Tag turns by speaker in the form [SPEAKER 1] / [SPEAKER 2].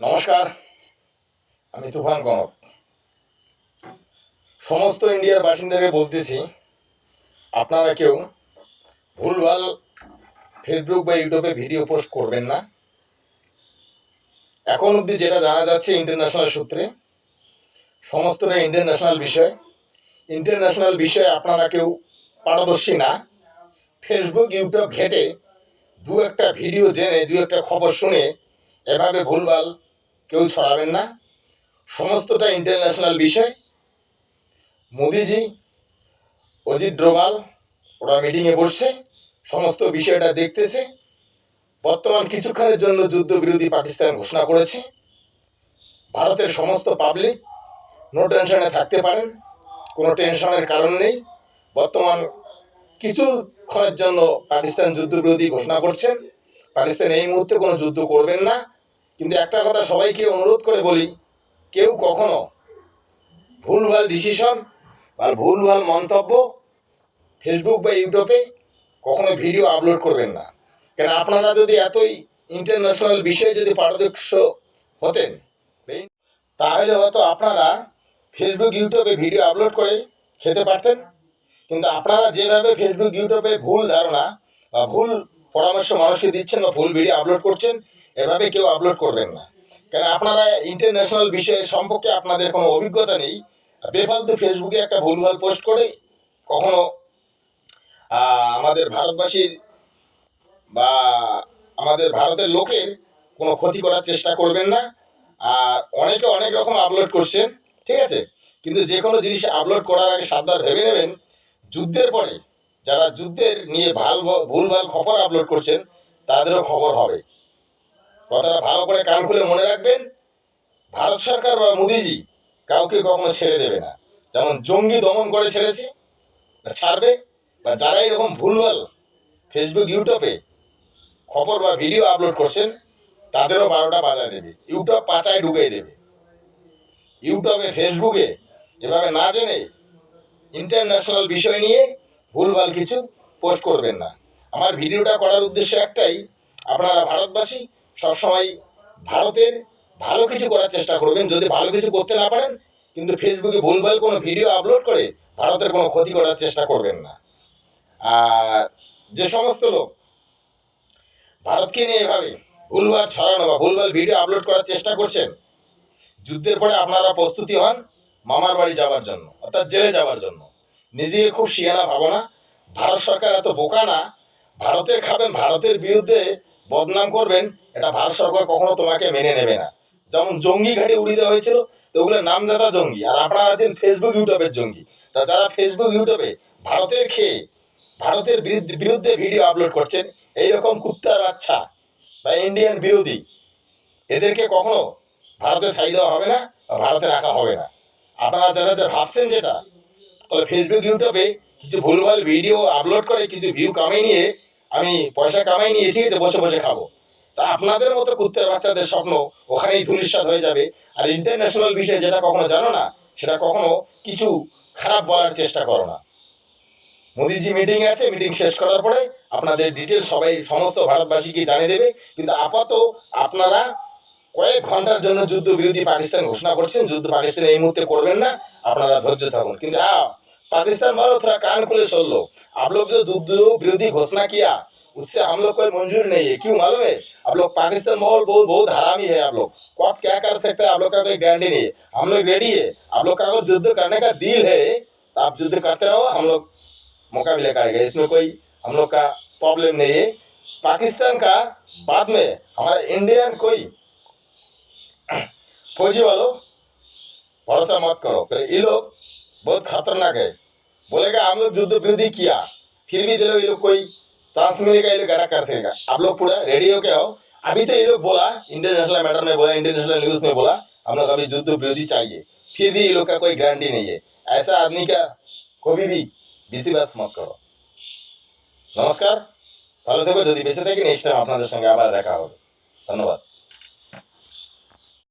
[SPEAKER 1] নমস্কার, আমি তুফান কনক সমস্ত ইন্ডিয়ার বাসিন্দাকে বলতেছি, আপনারা কেউ ভুলভাল ফেসবুক বা ইউটিউবে ভিডিও পোস্ট করবেন না। এখন অবধি যেটা জানা যাচ্ছে ইন্টারন্যাশনাল সূত্রে, সমস্তটা ইন্টারন্যাশনাল বিষয়। ইন্টারন্যাশনাল বিষয়ে আপনারা কেউ পারদর্শী না। ফেসবুক ইউটিউব ঘেটে দু একটা ভিডিও জেনে, দু একটা খবর শুনে এভাবে ভুলভাল কেউ ছড়াবেন না। সমস্তটা ইন্টারন্যাশনাল বিষয়। মোদিজি, অজিত ডোভাল, ওরা মিটিংয়ে বসছে, সমস্ত বিষয়টা দেখতেছে। বর্তমান কিছুক্ষণের জন্য যুদ্ধবিরোধী পাকিস্তান ঘোষণা করেছে। ভারতের সমস্ত পাবলিক নো টেনশনে থাকতে পারেন, কোনো টেনশনের কারণ নেই। বর্তমান কিছুক্ষণের জন্য পাকিস্তান যুদ্ধবিরোধী ঘোষণা করছেন। পাকিস্তান এই মুহূর্তে কোনো যুদ্ধ করবেন না। কিন্তু একটা কথা সবাইকে অনুরোধ করে বলি, কেউ কখনো ভুলভাল ডিসিশন বা ভুলভাল মন্তব্য ফেসবুক বা ইউটিউবে কখনো ভিডিও আপলোড করবেন না। কেন আপনারা যদি এতই ইন্টারন্যাশনাল বিষয়ে যদি পারদর্শ হতেন, তাহলে হয়তো আপনারা ফেসবুক ইউটিউবে ভিডিও আপলোড করে খেতে পারতেন। কিন্তু আপনারা যেভাবে ফেসবুক ইউটিউবে ভুল ধারণা বা ভুল পরামর্শ মানুষকে দিচ্ছেন বা ভুল ভিডিও আপলোড করছেন এভাবে কেউ আপলোড করবেন না। কেন আপনারা ইন্টারন্যাশনাল বিষয় সম্পর্কে আপনাদের কোনো অভিজ্ঞতা নেই? বেফালতু ফেসবুকে একটা ভুলভাল পোস্ট করে কখনো আমাদের ভারতবাসীর বা আমাদের ভারতের লোকের কোনো ক্ষতি করার চেষ্টা করবেন না। আর অনেকে অনেক রকম আপলোড করছেন, ঠিক আছে? কিন্তু যে কোনো জিনিস আপলোড করার আগে সাবধান ভেবে নেবেন। যুদ্ধের পরে যারা যুদ্ধের নিয়ে ভালো ভুলভাল খবর আপলোড করছেন, তাদেরও খবর হবে। কথাটা ভালো করে কান খুলে মনে রাখবেন, ভারত সরকার বা মোদিজি কাউকে কখনো ছেড়ে দেবে না। যেমন জঙ্গি দমন করে ছেড়েছে ছাড়বে, বা যারা এরকম ভুলভাল ফেসবুক ইউটিউবে খবর বা ভিডিও আপলোড করছেন, তাদেরও বারোটা বাজায় দেবে। ইউটিউব পাচায় ঢুকিয়ে দেবে। ইউটিউবে ফেসবুকে এভাবে না জেনে ইন্টারন্যাশনাল বিষয় নিয়ে ভুলভাল কিছু পোস্ট করবেন না। আমার ভিডিওটা করার উদ্দেশ্য একটাই, আপনারা ভারতবাসী সবসময় ভারতের ভালো কিছু করার চেষ্টা করবেন। যদি ভালো কিছু করতে না পারেন, কিন্তু ফেসবুকে ভুলভাল কোনো ভিডিও আপলোড করে ভারতের কোনো ক্ষতি করার চেষ্টা করবেন না। আর যে সমস্ত লোক ভারতকে নিয়ে এভাবে ভুলভাল ছড়ানো বা ভুলভাল ভিডিও আপলোড করার চেষ্টা করছেন, যুদ্ধের পরে আপনারা প্রস্তুতি হন মামার বাড়ি যাওয়ার জন্য, অর্থাৎ জেলে যাওয়ার জন্য। নিজেকে খুব শিয়ানা ভাবো না ভারত সরকার এত বোকা না ভারতের খাবেন, ভারতের বিরুদ্ধে বদনাম করবেন, এটা ভারত সরকার কখনো তোমাকে মেনে নেবে না। যেমন জঙ্গি ঘাটে উড়িয়ে দেওয়া হয়েছিল, তো ওগুলো নামদাতা জঙ্গি। আর আপনারা আছেন ফেসবুক ইউটিউবের জঙ্গি। তা যারা ফেসবুক ইউটিউবে ভারতের খেয়ে, ভারতের বিরুদ্ধে ভিডিও আপলোড করছেন, এইরকম কুত্তার বাচ্চা বা ইন্ডিয়ান বিরোধী, এদেরকে কখনো ভারতে ঠাই দেওয়া হবে না ভারতে রাখা হবে না। আপনারা যারা যা ভাবছেন যেটা, তাহলে ফেসবুক ইউটিউবে কিছু ভুলভাল ভিডিও আপলোড করে, কিছু ভিউ কামাই নিয়ে আমি পয়সা কামাই নিয়ে ঠিক আছে বসে বসে খাব। তা আপনাদের মতো কুত্তের বাচ্চাদের স্বপ্ন ওখানেই ধুলিস্বাদ হয়ে যাবে। আর ইন্টারন্যাশনাল বিষয়ে যেটা কখনো জানো না, সেটা কখনো কিছু খারাপ বলার চেষ্টা করো না। মোদিজি মিটিং আছে মিটিং শেষ করার পরে আপনাদের ডিটেল সবাই সমস্ত ভারতবাসীকে জানিয়ে দেবে। কিন্তু আপাতত আপনারা কয়েক ঘণ্টার জন্য যুদ্ধ বিরোধী পাকিস্তান ঘোষণা করছেন। যুদ্ধ পাকিস্তান এই মুহূর্তে করবেন না, আপনারা ধৈর্য থাকুন কিন্তু হ্যাঁ, পাকিস্তান ভারতরা কান খুলে চলল। आप लोग जो युद्ध विरोधी घोषणा किया, उससे हम लोग कोई मंजूर नहीं है। क्यों मालूम है? आप लोग पाकिस्तान माहौल बहुत बहुत हरामी है आप लोग। को आप क्या कर सकते हैं? आप लोग का कोई गारंटी नहीं है। हम लोग रेडी है। आप लोग का अगर युद्ध करने का दिल है तो आप युद्ध करते रहो। हम लोग मुकाबले करेंगे इसमें कोई हम लोग का प्रॉब्लम नहीं है। पाकिस्तान का बाद में हमारा इंडियन कोई फौजी वालों, भरोसा मत करो। ये लोग बहुत खतरनाक है। बोलेगा हम लोग युद्ध विरोधी किया फिर भी ये लोग ये लोग कोई चांस मिलेगा ये लोग गड़ा कर सकेगा आप लोग पूरा रेडी हो के आओ अभी तो ये लोग बोला इंटरनेशनल मैटर में बोला इंटरनेशनल न्यूज में बोला हम लोग अभी युद्ध विरोधी चाहिए फिर भी ये लोग का कोई गारंटी नहीं है ऐसा आदमी का कभी भी विश्वास मत करो নমস্কার ভালো থেকো যদি বেঁচে থাকি নেক্সট টাইম আপনাদের সঙ্গে আবার দেখা হবে ধন্যবাদ